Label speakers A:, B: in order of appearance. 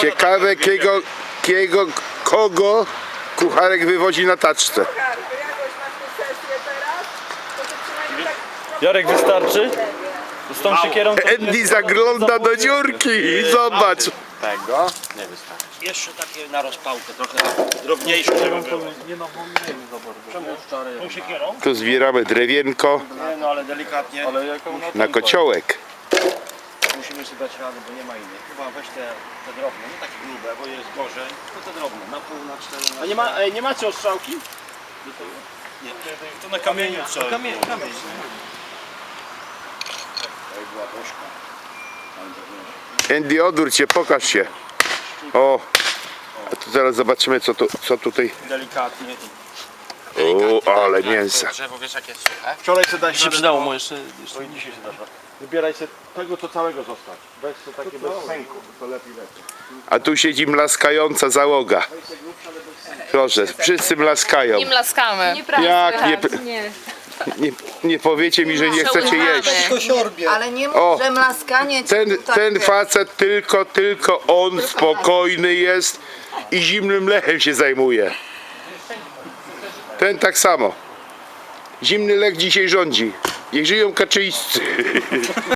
A: Ciekawe kiego, kiego, kogo kucharek wywodzi na taczce.
B: Karby, jakoś masz tę sesję teraz, to ty przynajmniej tak
C: Jarek wystarczy? Z tą siekierą to
A: Andy zagląda do dziurki. Zobacz.
D: Tego nie wystarczy.
E: Jeszcze takie na rozpałkę, trochę drobniejsze żeby było.
C: nie napomnieli za bardzo.
E: Czemu wczoraj?
C: Tą siekierą?
A: Tu zbieramy drewienko
E: Nie no, ale delikatnie.
C: Ale jaką na
A: na kociołek.
E: Musimy sobie dać radę, bo nie ma innej. Chyba weź te, te drobne, nie takie grube, bo jest gorzej. To te drobne, na pół, na cztery.
D: A nie, ma, ej, nie macie ostrzałki?
C: To na kamieniu trzeba.
E: Kamień, kamień. Tutaj była bożka.
A: Andy, odwróć się, pokaż się. O, a tu zaraz zobaczymy, co, tu, co tutaj.
E: Delikatnie.
A: Ale mięsa.
D: Drzewo wiesz jak jest suche?
E: Wczoraj sobie dać
C: się przydało mu jeszcze. jeszcze
E: Oj, dzisiaj się dasz. Wybieraj sobie tego, co całego zostać. Weź sobie takie bez pęku, to lepiej lepiej.
A: A tu siedzi mlaskająca załoga. Proszę, wszyscy mlaskają.
F: Nie mlaskamy.
A: Jak nie,
B: nie.
A: nie, nie powiecie mi, że nie chcecie jeść.
G: Ale nie
A: O,
G: mów, że mlaskanie
A: Ten,
G: tak
A: ten facet tylko, tylko on spokojny jest i zimnym lechem się zajmuje. Ten tak samo. Zimny lech dzisiaj rządzi. Niech żyją kaczyńscy.